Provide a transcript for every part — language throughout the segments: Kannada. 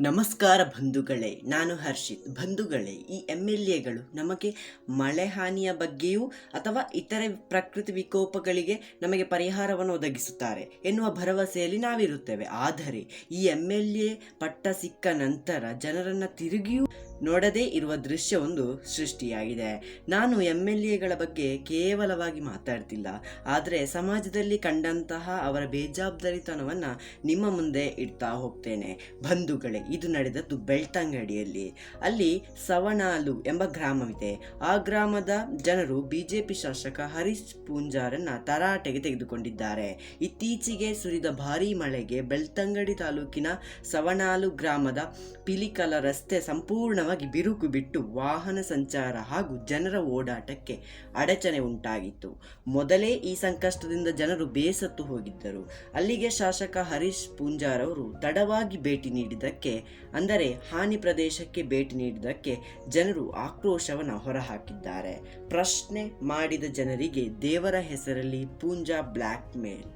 ನಮಸ್ಕಾರ ಬಂಧುಗಳೇ, ನಾನು ಹರ್ಷಿತ್. ಬಂಧುಗಳೇ, ಈ ಎಂ ಎಲ್ ಎಗಳು ನಮಗೆ ಮಳೆ ಹಾನಿಯ ಬಗ್ಗೆಯೂ ಅಥವಾ ಇತರೆ ಪ್ರಕೃತಿ ವಿಕೋಪಗಳಿಗೆ ನಮಗೆ ಪರಿಹಾರವನ್ನು ಒದಗಿಸುತ್ತಾರೆ ಎನ್ನುವ ಭರವಸೆಯಲ್ಲಿ ನಾವಿರುತ್ತೇವೆ. ಆದರೆ ಈ ಎಂ ಎಲ್ ಎ ಪಟ್ಟ ಸಿಕ್ಕ ನಂತರ ಜನರನ್ನು ತಿರುಗಿಯೂ ನೋಡದೇ ಇರುವ ದೃಶ್ಯವೊಂದು ಸೃಷ್ಟಿಯಾಗಿದೆ. ನಾನು ಎಂ ಎಲ್ ಎಗಳ ಬಗ್ಗೆ ಕೇವಲವಾಗಿ ಮಾತಾಡ್ತಿಲ್ಲ. ಆದರೆ ಸಮಾಜದಲ್ಲಿ ಕಂಡಂತಹ ಅವರ ಬೇಜವಾಬ್ದಾರಿತನವನ್ನು ನಿಮ್ಮ ಮುಂದೆ ಇಡ್ತಾ ಹೋಗ್ತೇನೆ. ಬಂಧುಗಳೇ, ಇದು ನಡೆದದ್ದು ಬೆಳ್ತಂಗಡಿಯಲ್ಲಿ. ಅಲ್ಲಿ ಸವಣಾಲು ಎಂಬ ಗ್ರಾಮವಿದೆ. ಆ ಗ್ರಾಮದ ಜನರು ಬಿಜೆಪಿ ಶಾಸಕ ಹರೀಶ್ ಪೂಂಜಾರನ್ನ ತರಾಟೆಗೆ ತೆಗೆದುಕೊಂಡಿದ್ದಾರೆ. ಇತ್ತೀಚೆಗೆ ಸುರಿದ ಭಾರೀ ಮಳೆಗೆ ಬೆಳ್ತಂಗಡಿ ತಾಲೂಕಿನ ಸವಣಾಲು ಗ್ರಾಮದ ಪಿಲಿಕಲ ರಸ್ತೆ ಸಂಪೂರ್ಣವಾಗಿ ಬಿರುಕು ಬಿಟ್ಟು ವಾಹನ ಸಂಚಾರ ಹಾಗೂ ಜನರ ಓಡಾಟಕ್ಕೆ ಅಡಚಣೆ ಉಂಟಾಗಿತ್ತು. ಮೊದಲೇ ಈ ಸಂಕಷ್ಟದಿಂದ ಜನರು ಬೇಸತ್ತು ಹೋಗಿದ್ದರು. ಅಲ್ಲಿಗೆ ಶಾಸಕ ಹರೀಶ್ ಪೂಂಜಾರ್ ಅವರು ತಡವಾಗಿ ಭೇಟಿ ನೀಡಿದ್ದಕ್ಕೆ, ಅಂದರೆ ಹಾನಿ ಪ್ರದೇಶಕ್ಕೆ ಭೇಟಿ ನೀಡಿದ್ದಕ್ಕೆ ಜನರು ಆಕ್ರೋಶವನ್ನು ಹೊರಹಾಕಿದ್ದಾರೆ. ಪ್ರಶ್ನೆ ಮಾಡಿದ ಜನರಿಗೆ ದೇವರ ಹೆಸರಲ್ಲಿ Poonja blackmail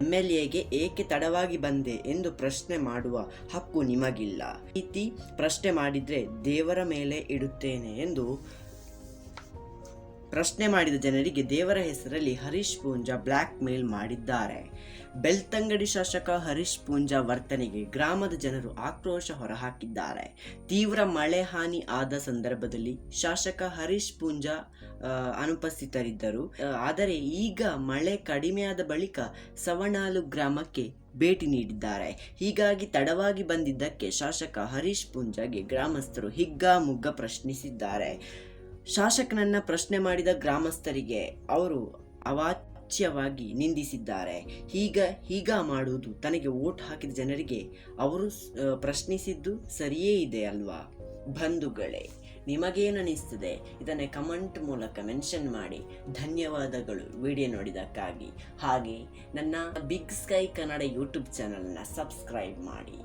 M L ಎಗೆ ಏಕೆ ತಡವಾಗಿ ಬಂದೆ ಎಂದು ಪ್ರಶ್ನೆ ಮಾಡುವ ಹಕ್ಕು ನಿಮಗಿಲ್ಲ. ರೀತಿ ಪ್ರಶ್ನೆ ಮಾಡಿದ್ರೆ ದೇವರ ಮೇಲೆ ಇಡುತ್ತೇನೆ ಎಂದು ಪ್ರಶ್ನೆ ಮಾಡಿದ ಜನರಿಗೆ ದೇವರ ಹೆಸರಲ್ಲಿ ಹರೀಶ್ ಪೂಂಜಾ ಬ್ಲ್ಯಾಕ್ ಮೇಲ್ ಮಾಡಿದ್ದಾರೆ. ಬೆಳ್ತಂಗಡಿ ಶಾಸಕ ಹರೀಶ್ ಪೂಂಜಾ ವರ್ತನೆಗೆ ಗ್ರಾಮದ ಜನರು ಆಕ್ರೋಶ ಹೊರಹಾಕಿದ್ದಾರೆ. ತೀವ್ರ ಮಳೆ ಹಾನಿ ಆದ ಸಂದರ್ಭದಲ್ಲಿ ಶಾಸಕ ಹರೀಶ್ ಪೂಂಜಾ ಅನುಪಸ್ಥಿತರಿದ್ದರು. ಆದರೆ ಈಗ ಮಳೆ ಕಡಿಮೆಯಾದ ಬಳಿಕ ಸವಣಾಲು ಗ್ರಾಮಕ್ಕೆ ಭೇಟಿ ನೀಡಿದ್ದಾರೆ. ಹೀಗಾಗಿ ತಡವಾಗಿ ಬಂದಿದ್ದಕ್ಕೆ ಶಾಸಕ ಹರೀಶ್ ಪೂಂಜಾಗೆ ಗ್ರಾಮಸ್ಥರು ಹಿಗ್ಗಾಮುಗ್ಗ ಪ್ರಶ್ನಿಸಿದ್ದಾರೆ. ಶಾಸಕನನ್ನ ಪ್ರಶ್ನೆ ಮಾಡಿದ ಗ್ರಾಮಸ್ಥರಿಗೆ ಅವರು ಅವಾಚ್ಯವಾಗಿ ನಿಂದಿಸಿದ್ದಾರೆ. ಹೀಗ ಹೀಗ ಮಾಡುವುದು ತನಗೆ ಓಟ್ ಹಾಕಿದ ಜನರಿಗೆ ಅವರು ಪ್ರಶ್ನಿಸಿದ್ದು ಸರಿಯೇ ಇದೆ ಅಲ್ವಾ? ಬಂಧುಗಳೇ ನಿಮಗೇನನಿಸ್ತದೆ ಇದನ್ನೇ ಕಮೆಂಟ್ ಮೂಲಕ ಮೆನ್ಷನ್ ಮಾಡಿ. ಧನ್ಯವಾದಗಳು ವಿಡಿಯೋ ನೋಡಿದಕ್ಕಾಗಿ ಹಾಗೆ, ನನ್ನ ಬಿಗ್ ಸ್ಕೈ ಕನ್ನಡ ಯೂಟ್ಯೂಬ್ ಚಾನಲ್ನ ಸಬ್ಸ್ಕ್ರೈಬ್ ಮಾಡಿ.